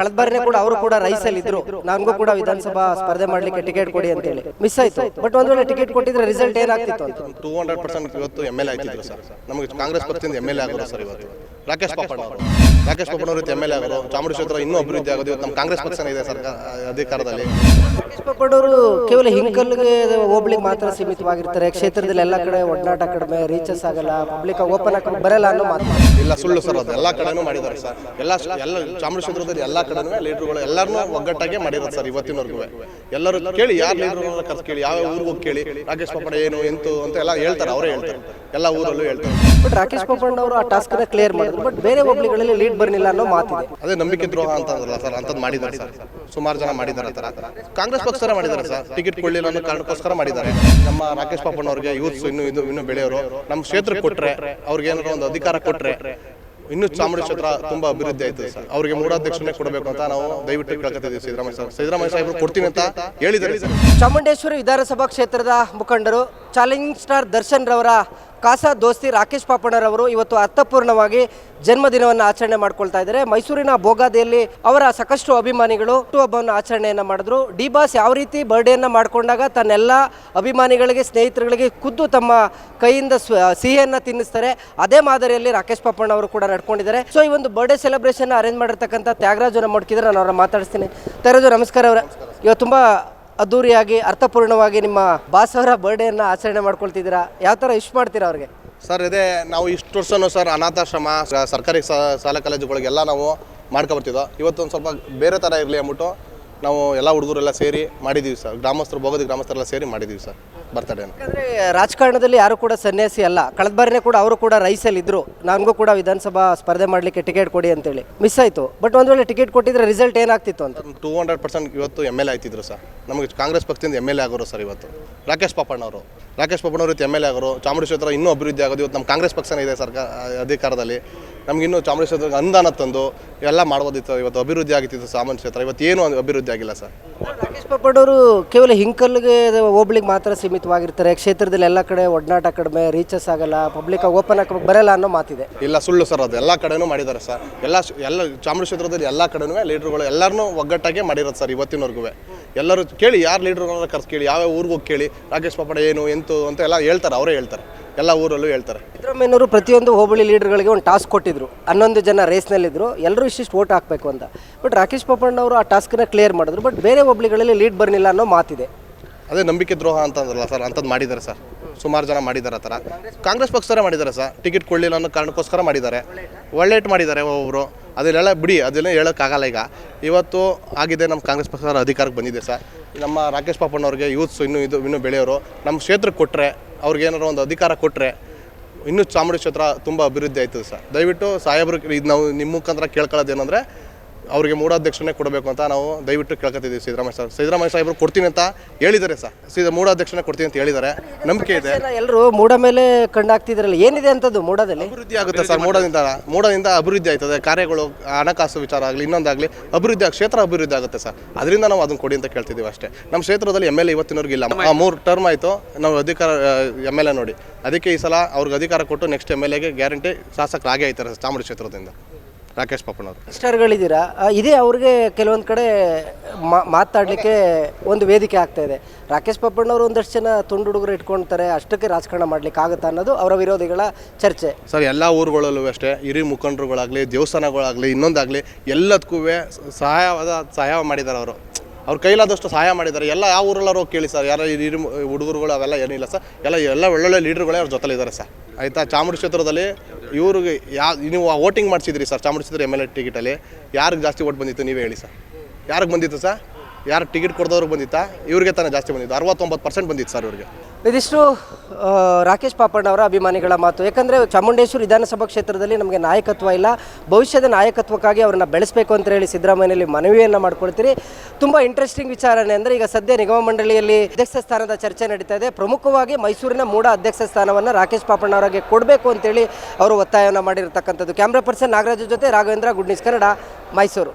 ಕಳೆದ ಬಾರಿನೇ ಕೂಡ ಅವರು ಕೂಡ ರೈಸಲ್ಲಿ ಇದ್ರು ನನಗೂ ಕೂಡ ವಿಧಾನಸಭಾ ಸ್ಪರ್ಧೆ ಮಾಡ್ಲಿಕ್ಕೆ ಟಿಕೆಟ್ ಕೊಡಿ ಅಂತ ಹೇಳಿ ಮಿಸ್ ಆಯ್ತು. ಬಟ್ ಒಂದ್ ವೇಳೆ ಟಿಕೆಟ್ ಕೊಟ್ಟಿದ್ರೆ ರಿಸಲ್ಟ್ ಏನಾಗ್ತಿತ್ತು ಅಂತ? ಟೂ ಹಂಡ್ರೆಡ್ ಪರ್ಸೆಂಟ್ ಇವತ್ತು ಎಂ ಎಲ್ ಎ ಆಗ್ತಿದ್ರು ಸರ್. ನಮಗೆ ಕಾಂಗ್ರೆಸ್ ಪಕ್ಷದಿಂದ ಎಂ ಎಲ್ ಎ ಆಗೋರು ಸರ್ ಇವತ್ತು. ರಾಕೇಶ್ ಪಾಪಣ್ಣ ಅವರು. ರಾಕೇಶ್ ಪಾಪಣ್ಣ ಅವರು ಎಂ ಎಲ್ ಎ ಆಗೋದು ಚಾಮುಂಡೇಶ್ವರ ಇನ್ನೂ ಅಭಿವೃದ್ಧಿ ಆಗೋದು ಇವತ್ತು ನಮ್ಮ ಕಾಂಗ್ರೆಸ್ ಪಕ್ಷನೇ ಇದೆ ಸರ್ಕಾರ ಅಧಿಕಾರದಲ್ಲಿ. ರಾಕೇಶ್ ಪಪ್ಪಡವರು ಕೇವಲ ಹಿಂಕಲ್ಗೆ ಹೋಬ್ಳಿಗೆ ಮಾತ್ರ ಸೀಮಿತವಾಗಿರ್ತಾರೆ. ಕ್ಷೇತ್ರದಲ್ಲಿ ಎಲ್ಲ ಕಡೆ ಒಡನಾಟ ಕಡಿಮೆ ರೀಚಸ್ ಆಗಲ್ಲ ಪಬ್ಲಿಕ್ ಓಪನ್ ಆಗಿ ಬರಲ್ಲ ಅನ್ನೋ ಮಾತು. ಇಲ್ಲ ಸುಳ್ಳು ಸರ್ ಅದು. ಎಲ್ಲ ಕಡೆನೂ ಮಾಡಿದ್ದಾರೆ ಸರ್. ಎಲ್ಲ ಎಲ್ಲ ಚಾಮುಂಡೇಶ್ವರದಲ್ಲಿ ಎಲ್ಲ ಕಡೆನೂ ಲೀಡರ್ಗಳು ಎಲ್ಲರನ್ನೂ ಒಗ್ಗಟ್ಟಾಗೆ ಮಾಡಿದ್ದಾರೆ ಸರ್ ಇವತ್ತಿನವರೆಗೂ. ಎಲ್ಲರೂ ಕೇಳಿ ಯಾರು ಲೀಡರ್ಗಳನ್ನ ಕರ್ಸ್ ಕೇಳಿ ಯಾವ ಊರಿಗೆ ಹೋಗಿ ಕೇಳಿ ರಾಕೇಶ್ ಪಾಪಣ್ಣ ಏನು ಎಂತು ಅಂತ ಎಲ್ಲ ಹೇಳ್ತಾರೆ ಅವರೇ ಹೇಳ್ತಾರೆ. ಎಲ್ಲ ಊರಲ್ಲೂ ಹೇಳ್ತಾರೆ. ಬಟ್ ರಾಕೇಶ್ ಪಪ್ಪಣ್ಣ ಅವರು ಆ ಟಾಸ್ಕ್ ಕ್ಲಿಯರ್ ಮಾಡಿದ್ರು. ಬಟ್ ಬೇರೆ ಹೋಬ್ಳಿಗಳಲ್ಲಿ ಲೀಡ್ ಬರ್ಲಿಲ್ಲ ಅನ್ನೋ ಮಾತಿದೆ. ಅದೇ ನಂಬಿಕೆ ದ್ರೋಹ ಅಂತಂದ್ರಲ್ಲ ಸರ್ ಅಂತದ್ ಮಾಡಿದ್ದಾರೆ ಸರ್. ಸುಮಾರು ಜನ ಮಾಡಿದ್ದಾರೆ ತರ ಕಾಂಗ್ರೆಸ್ ಪಕ್ಷರ ಮಾಡಿದ್ದಾರೆ ಸರ್. ಟಿಕೆಟ್ ಕೊಡಲಿಲ್ಲ ಅನ್ನೋ ಕಾರಣಕ್ಕೋಸ್ಕರ ಮಾಡಿದ್ದಾರೆ. ನಮ್ಮ ರಾಕೇಶ್ ಪಾಪಣ್ಣ ಅವರಿಗೆ ಯೂತ್ಸ್ ಇನ್ನು ಇದು ಇನ್ನು ಬೆಳೆಯೋರು ನಮ್ಮ ಕ್ಷೇತ್ರಕ್ಕೆ ಕೊಟ್ರೆ ಅವ್ರಿಗೆ ಏನಾದ್ರು ಒಂದು ಅಧಿಕಾರ ಕೊಟ್ರೆ ಇನ್ನು ಕ್ಷೇತ್ರ ತುಂಬಾ ಅಭಿವೃದ್ಧಿ ಆಯ್ತು ಸರ್. ಅವರಿಗೆ ಮೂಢಾಧ್ಯಕ್ಷನೇ ಕೊಡಬೇಕು ಅಂತ ನಾವು ದಯವಿಟ್ಟು ಕೇಳ್ಕೊತಿದ್ದೀವಿ ಸಿದ್ದರಾಮಯ್ಯ ಸರ್. ಸಿದ್ದರಾಮಯ್ಯ ಸಾಹೇಬರು ಕೊಡ್ತೀನಿ ಅಂತ ಹೇಳಿದ್ದಾರೆ ಸರ್. ಚಾಮುಂಡೇಶ್ವರಿ ವಿಧಾನಸಭಾ ಕ್ಷೇತ್ರದ ಮುಖಂಡರು ಚಾಲೆಂಜಿಂಗ್ ಸ್ಟಾರ್ ದರ್ಶನ್ ರವರ ಕಾಸಾ ದೋಸ್ತಿ ರಾಕೇಶ್ ಪಾಪಣ್ಣರವರು ಇವತ್ತು ಅರ್ಥಪೂರ್ಣವಾಗಿ ಜನ್ಮದಿನವನ್ನು ಆಚರಣೆ ಮಾಡ್ಕೊಳ್ತಾ ಇದ್ದಾರೆ. ಮೈಸೂರಿನ ಬೋಗಾದಿಯಲ್ಲಿ ಅವರ ಸಾಕಷ್ಟು ಅಭಿಮಾನಿಗಳು ಹುಟ್ಟುಹಬ್ಬವನ್ನು ಆಚರಣೆಯನ್ನು ಮಾಡಿದ್ರು. ಡಿ ಬಾಸ್ ಯಾವ ರೀತಿ ಬರ್ಡೇಯನ್ನು ಮಾಡ್ಕೊಂಡಾಗ ತನ್ನೆಲ್ಲ ಅಭಿಮಾನಿಗಳಿಗೆ ಸ್ನೇಹಿತರುಗಳಿಗೆ ಖುದ್ದು ತಮ್ಮ ಕೈಯಿಂದ ಸಿಹಿಯನ್ನು ತಿನ್ನಿಸ್ತಾರೆ. ಅದೇ ಮಾದರಿಯಲ್ಲಿ ರಾಕೇಶ್ ಪಾಪಣ್ಣ ಅವರು ಕೂಡ ನಡ್ಕೊಂಡಿದ್ದಾರೆ. ಸೊ ಈ ಒಂದು ಬರ್ಡೇ ಸೆಲೆಬ್ರೇಷನ್ ಅರೇಂಜ್ ಮಾಡಿರ್ತಕ್ಕಂಥ ತ್ಯಾಗರಾಜನ್ನು ಮಾಡ್ಕಿದ್ರೆ ನಾನು ಅವ್ರನ್ನ ಮಾತಾಡಿಸ್ತೀನಿ. ತ್ಯಾಗರಾಜು ನಮಸ್ಕಾರ ಅವರ. ಇವತ್ತು ತುಂಬ ಅದ್ದೂರಿಯಾಗಿ, ಅರ್ಥಪೂರ್ಣವಾಗಿ ನಿಮ್ಮ ಬಾಸವರ ಬರ್ಡೇನ ಆಚರಣೆ ಮಾಡ್ಕೊಳ್ತಿದ್ದೀರಾ? ಯಾವ ಥರ ಇಷ್ಟು ಮಾಡ್ತೀರಾ ಅವ್ರಿಗೆ? ಸರ್, ಇದೇ ನಾವು ಇಷ್ಟು ವರ್ಷನೂ ಸರ್ ಅನಾಥಾಶ್ರಮ ಸರ್ಕಾರಿ ಸ- ಶಾಲಾ ಕಾಲೇಜುಗಳಿಗೆಲ್ಲ ನಾವು ಮಾಡ್ಕೊಬರ್ತಿದ್ದೋ ಇವತ್ತೊಂದು ಸ್ವಲ್ಪ ಬೇರೆ ಥರ ಇರಲಿ ಅಂದ್ಬಿಟ್ಟು ನಾವು ಎಲ್ಲ ಹುಡುಗರೆಲ್ಲ ಸೇರಿ ಮಾಡಿದ್ದೀವಿ ಸರ್. ಗ್ರಾಮಸ್ಥರು ಬೋಗದಿ ಗ್ರಾಮಸ್ಥರೆಲ್ಲ ಸೇರಿ ಮಾಡಿದ್ದೀವಿ ಸರ್. ಬರ್ತಡೇನ ಯಾಕಂದರೆ ರಾಜಕಾರಣದಲ್ಲಿ ಯಾರು ಕೂಡ ಸನ್ಯಾಸಿ ಅಲ್ಲ. ಕಳೆದ ಬಾರಿನೇ ಕೂಡ ಅವರು ಕೂಡ ರೈಸಲ್ಲಿ ಇದ್ರು ನನಗೂ ಕೂಡ ವಿಧಾನಸಭಾ ಸ್ಪರ್ಧೆ ಮಾಡಲಿಕ್ಕೆ ಟಿಕೆಟ್ ಕೊಡಿ ಅಂತೇಳಿ. ಮಿಸ್ ಆಯಿತು. ಬಟ್ ಒಂದು ವೇಳೆ ಟಿಕೆಟ್ ಕೊಟ್ಟಿದ್ರೆ ರಿಸಲ್ಟ್ ಏನಾಗ್ತಿತ್ತು ಅಂತ? ಟೂ ಹಂಡ್ರೆಡ್ ಪರ್ಸೆಂಟ್ ಇವತ್ತು ಎಂ ಎಲ್ ಎ ಆಯ್ತಿದ್ರು ಸರ್. ನಮಗೆ ಕಾಂಗ್ರೆಸ್ ಪಕ್ಷದಿಂದ ಎಂ ಎಲ್ ಎ ಆಗೋರು ಸರ್ ಇವತ್ತು. ರಾಕೇಶ್ ಪಾಪಣ್ಣ ಅವರು ರಾಕೇಶ್ ಪಾಪಣ್ಣ ಅವರು ಎಂ ಎಲ್ ಎ ಆಗೋರು. ಚಾಮುಂಡೇಶ್ವರ ಇನ್ನೂ ಅಭಿವೃದ್ಧಿ ಆಗೋದು ಇವತ್ತು ನಮ್ಮ ಕಾಂಗ್ರೆಸ್ ಪಕ್ಷನೇ ಇದೆ ಸರ್ಕಾರ ಅಧಿಕಾರದಲ್ಲಿ. ನಮಗಿನ್ನೂ ಚಾಮರಾಜೇಶ್ವರ ಅನುದಾನ ತಂದು ಎಲ್ಲ ಮಾಡ್ಬೋದಿತ್ತು. ಇವತ್ತು ಅಭಿವೃದ್ಧಿ ಆಗಿತ್ತು ಸಾಮಾನ್ಯ ಕ್ಷೇತ್ರ ಇವತ್ತು ಏನು ಅಭಿವೃದ್ಧಿ ಆಗಿಲ್ಲ ಸರ್. ರಾಕೇಶ್ ಪಪ್ಪಣ್ಣವರು ಕೇವಲ ಹಿಂಕಲ್ಗೆ ಹೋಗ್ಲಿಕ್ಕೆ ಮಾತ್ರ ಸೀಮಿತವಾಗಿರ್ತಾರೆ. ಕ್ಷೇತ್ರದಲ್ಲಿ ಎಲ್ಲ ಕಡೆ ಒಡನಾಟ ಕಡಿಮೆ ರೀಚಸ್ ಆಗಲ್ಲ ಪಬ್ಲಿಕ್ ಓಪನ್ ಆಗಿ ಬರಲ್ಲ ಅನ್ನೋ ಮಾತಿದೆ. ಇಲ್ಲ ಸುಳ್ಳು ಸರ್ ಅದು. ಎಲ್ಲ ಕಡೆನೂ ಮಾಡಿದ್ದಾರೆ ಸರ್. ಎಲ್ಲ ಎಲ್ಲ ಚಾಮರಾಜೇಶ್ವರದಲ್ಲಿ ಎಲ್ಲ ಕಡೆನೂ ಲೀಡರ್ಗಳು ಎಲ್ಲರನ್ನೂ ಒಗ್ಗಟ್ಟಾಗೆ ಮಾಡಿರೋದು ಸರ್ ಇವತ್ತಿನವರೆಗೂ. ಎಲ್ಲರೂ ಕೇಳಿ ಯಾರು ಲೀಡರ್ಗಳನ್ನ ಕರ್ಸ್ ಕೇಳಿ ಯಾವ ಊರಿಗೆ ಹೋಗಿ ಕೇಳಿ ರಾಕೇಶ್ ಪಪ್ಪಡ ಏನು ಎಂತು ಅಂತ ಎಲ್ಲ ಹೇಳ್ತಾರೆ ಅವರೇ ಹೇಳ್ತಾರೆ. ಎಲ್ಲ ಊರಲ್ಲೂ ಹೇಳ್ತಾರೆ. ಸಿದ್ದರಾಮಯ್ಯನವರು ಪ್ರತಿಯೊಂದು ಹೋಬಳಿ ಲೀಡರ್ಗಳಿಗೆ ಒಂದು ಟಾಸ್ಕ್ ಕೊಟ್ಟಿದ್ರು. ಹನ್ನೊಂದು ಜನ ರೇಸ್ನಲ್ಲಿದ್ದರು ಎಲ್ಲರೂ ಇಷ್ಟಿಷ್ಟು ವೋಟ್ ಹಾಕಬೇಕು ಅಂತ. ಬಟ್ ರಾಕೇಶ್ ಪಾಪಣ್ಣ ಅವರು ಆ ಟಾಸ್ಕನ್ನ ಕ್ಲಿಯರ್ ಮಾಡಿದ್ರು. ಬಟ್ ಬೇರೆ ಹೋಬಳಿಗಳಲ್ಲಿ ಲೀಡ್ ಬರಲಿಲ್ಲ ಅನ್ನೋ ಮಾತಿದೆ. ಅದೇ ನಂಬಿಕೆ ದ್ರೋಹ ಅಂತಂದ್ರಲ್ಲ ಸರ್ ಅಂಥದ್ದು ಮಾಡಿದ್ದಾರೆ ಸರ್. ಸುಮಾರು ಜನ ಮಾಡಿದ್ದಾರೆ ಆ ಥರ. ಕಾಂಗ್ರೆಸ್ ಪಕ್ಷದವರೇ ಮಾಡಿದ್ದಾರೆ ಸರ್. ಟಿಕೆಟ್ ಕೊಡಲಿಲ್ಲ ಅನ್ನೋ ಕಾರಣಕ್ಕೋಸ್ಕರ ಮಾಡಿದ್ದಾರೆ. ಒಳ್ಳೆಟ್ ಮಾಡಿದ್ದಾರೆ ಒಬ್ಬೊಬ್ಬರು ಅದನ್ನೆಲ್ಲ ಬಿಡಿ ಅದೆಲ್ಲ ಹೇಳೋಕ್ಕಾಗಲ್ಲ ಈಗ. ಇವತ್ತು ಆಗಿದೆ ನಮ್ಮ ಕಾಂಗ್ರೆಸ್ ಪಕ್ಷದ ಅಧಿಕಾರಕ್ಕೆ ಬಂದಿದೆ ಸರ್. ನಮ್ಮ ರಾಕೇಶ್ ಪಾಪಣ್ಣವ್ರಿಗೆ ಯೂತ್ಸ್ ಇನ್ನೂ ಇದು, ಇನ್ನೂ ಬೆಳೆಯೋರು. ನಮ್ಮ ಕ್ಷೇತ್ರಕ್ಕೆ ಕೊಟ್ಟರೆ ಅವ್ರಿಗೆ ಏನಾರು ಒಂದು ಅಧಿಕಾರ ಕೊಟ್ಟರೆ ಇನ್ನೂ ಚಾಮುಂಡಿ ಕ್ಷೇತ್ರ ತುಂಬ ಅಭಿವೃದ್ಧಿ ಆಯ್ತದೆ ಸರ್. ದಯವಿಟ್ಟು ಸಾಹೇಬ್ರಿಗೆ ಇದು ನಾವು ನಿಮ್ಮ ಮುಖಾಂತರ ಕೇಳ್ಕೊಳ್ಳೋದು ಏನಂದರೆ ಅವರಿಗೆ ಮೂಢಾಧ್ಯಕ್ಷನೇ ಕೊಡಬೇಕು ಅಂತ ನಾವು ದಯವಿಟ್ಟು ಕೇಳ್ಕೊತಿದ್ದೀವಿ ಸಿದ್ದರಾಮಯ್ಯ ಸರ್. ಸಿದ್ದರಾಮಯ್ಯ ಸಾಹೇಬರು ಕೊಡ್ತೀನಿ ಅಂತ ಹೇಳಿದ್ದಾರೆ ಸರ್. ಸೀದಾ ಮೂಢಾಧ್ಯಕ್ಷನೇ ಕೊಡ್ತೀನಿ ಅಂತ ಹೇಳಿದ್ದಾರೆ. ನಂಬಿಕೆ ಇದೆ. ಎಲ್ಲರೂ ಮೂಡ ಮೇಲೆ ಕಂಡಾಗ್ತಿದ್ರಲ್ಲ ಏನಿದೆ ಅಂತದ್ದು ಮೂಡದಲ್ಲಿ? ಅಭಿವೃದ್ಧಿ ಆಗುತ್ತೆ ಸರ್ ಮೂಡದಿಂದ ಮೂಡದಿಂದ ಅಭಿವೃದ್ಧಿ ಆಯ್ತದೆ. ಕಾರ್ಯಗಳು ಹಣಕಾಸು ವಿಚಾರ ಆಗಲಿ ಇನ್ನೊಂದಾಗಲಿ ಅಭಿವೃದ್ಧಿ ಕ್ಷೇತ್ರ ಅಭಿವೃದ್ಧಿ ಆಗುತ್ತೆ ಸರ್. ಅದರಿಂದ ನಾವು ಅದನ್ನು ಕೊಡಿ ಅಂತ ಕೇಳ್ತಿದ್ದೀವಿ ಅಷ್ಟೇ. ನಮ್ಮ ಕ್ಷೇತ್ರದಲ್ಲಿ ಎಂ ಎಲ್ ಎ ಇವತ್ತಿನವರೆಗೆ ಇಲ್ಲ. ಆ, ಮೂರು ಟರ್ಮ್ ಆಯಿತು. ನಾವು ಅಧಿಕಾರ ಎಂ ಎಲ್ ಎ ನೋಡಿ. ಅದಕ್ಕೆ ಈ ಸಲ ಅವ್ರಿಗೆ ಅಧಿಕಾರ ಕೊಟ್ಟು ನೆಕ್ಸ್ಟ್ ಎಂ ಎಲ್ ಎಗೆ ಗ್ಯಾರಂಟಿ ಶಾಸಕರಾಗೇ ಆಯ್ತಾರೆ ಚಾಮುಂಡಿ ಕ್ಷೇತ್ರದಿಂದ. ರಾಕೇಶ್ ಪಾಪಣ್ಣವರು ಸ್ಟಾರ್ಗಳಿದ್ದೀರಾ? ಇದೇ ಅವ್ರಿಗೆ ಕೆಲವೊಂದು ಕಡೆ ಮಾ- ಮಾತಾಡ್ಲಿಕ್ಕೆ ಒಂದು ವೇದಿಕೆ ಆಗ್ತಾ ಇದೆ. ರಾಕೇಶ್ ಪಪ್ಪಣ್ಣವರು ಒಂದಷ್ಟು ಜನ ತುಂಡು ಹುಡುಗರು ಇಟ್ಕೊಳ್ತಾರೆ ಅಷ್ಟಕ್ಕೆ ರಾಜಕಾರಣ ಮಾಡ್ಲಿಕ್ಕೆ ಆಗುತ್ತಾ ಅನ್ನೋದು ಅವರ ವಿರೋಧಿಗಳ ಚರ್ಚೆ. ಸರ್ ಎಲ್ಲ ಊರುಗಳಲ್ಲೂ ಅಷ್ಟೇ ಹಿರಿ ಮುಖಂಡರುಗಳಾಗಲಿ ದೇವಸ್ಥಾನಗಳಾಗಲಿ ಇನ್ನೊಂದಾಗಲಿ ಎಲ್ಲದಕ್ಕೂ ಸಹಾಯವಾದ ಸಹಾಯ ಮಾಡಿದ್ದಾರೆ ಅವರು. ಅವ್ರ ಕೈಲಾದಷ್ಟು ಸಹಾಯ ಮಾಡಿದ್ದಾರೆ. ಎಲ್ಲ ಯಾವ ಊರಲ್ಲಾರು ಹೋಗಿ ಕೇಳಿ ಸರ್. ಯಾರೋ ಹಿರಿ ಹುಡುಗರುಗಳು ಅವೆಲ್ಲ ಏನಿಲ್ಲ ಸರ್. ಎಲ್ಲ ಎಲ್ಲ ಒಳ್ಳೊಳ್ಳೆ ಲೀಡರ್ಗಳೇ ಅವ್ರ ಜೊತೆಲಿದ್ದಾರೆ ಸರ್. ಆಯಿತಾ? ಚಾಮುಂಡಿ ಕ್ಷೇತ್ರದಲ್ಲಿ ಇವ್ರಿಗೆ ಯಾ, ನೀವು ವೋಟಿಂಗ್ ಮಾಡಿಸಿದ್ರಿ ಸರ್ ಕ್ಷೇತ್ರ ಎಂ ಎಲ್ ಎ ಟಿಕೆಟಲ್ಲಿ ಯಾರಿಗೆ ಜಾಸ್ತಿ ಓಟ್ ಬಂದಿತ್ತು ನೀವೇ ಹೇಳಿ ಸರ್ ಯಾರಿಗೆ ಬಂದಿತ್ತು ಸರ್ ಯಾರು ಟಿಕೆಟ್ ಕೊಡ್ದವ್ರಿಗೆ ಬಂದಿತ್ತಾ? ಇವ್ರಿಗೆ ತಾನೇ ಜಾಸ್ತಿ ಬಂದಿತ್ತು ಅರವತ್ತೊಂಬತ್ತು ಪರ್ಸೆಂಟ್ ಬಂದಿತ್ತು ಸರ್ ಇವ್ರಿಗೆ. ಇದಿಷ್ಟು ರಾಕೇಶ್ ಪಾಪಣ್ಣ ಅವರ ಅಭಿಮಾನಿಗಳ ಮಾತು. ಯಾಕಂದರೆ ಚಾಮುಂಡೇಶ್ವರಿ ವಿಧಾನಸಭಾ ಕ್ಷೇತ್ರದಲ್ಲಿ ನಮಗೆ ನಾಯಕತ್ವ ಇಲ್ಲ. ಭವಿಷ್ಯದ ನಾಯಕತ್ವಕ್ಕಾಗಿ ಅವರನ್ನ ಬೆಳೆಸಬೇಕು ಅಂತ ಹೇಳಿ ಸಿದ್ದರಾಮಯ್ಯನಲ್ಲಿ ಮನವಿಯನ್ನು ಮಾಡ್ಕೊಳ್ತೀರಿ. ತುಂಬ ಇಂಟ್ರೆಸ್ಟಿಂಗ್ ವಿಚಾರಣೆ ಅಂದರೆ ಈಗ ಸದ್ಯ ನಿಗಮ ಮಂಡಳಿಯಲ್ಲಿ ಅಧ್ಯಕ್ಷ ಸ್ಥಾನದ ಚರ್ಚೆ ನಡೀತಾ ಇದೆ. ಪ್ರಮುಖವಾಗಿ ಮೈಸೂರಿನ ಮೂಡ ಅಧ್ಯಕ್ಷ ಸ್ಥಾನವನ್ನು ರಾಕೇಶ್ ಪಾಪಣ್ಣ ಅವರಿಗೆ ಕೊಡಬೇಕು ಅಂತೇಳಿ ಅವರು ಒತ್ತಾಯವನ್ನು ಮಾಡಿರ್ತಕ್ಕಂಥದ್ದು. ಕ್ಯಾಮ್ರಾ ಪರ್ಸನ್ ನಾಗರಾಜ್ ಜೊತೆ ರಾಘವೇಂದ್ರ ಗುಡ್ ಕನ್ನಡ ಮೈಸೂರು.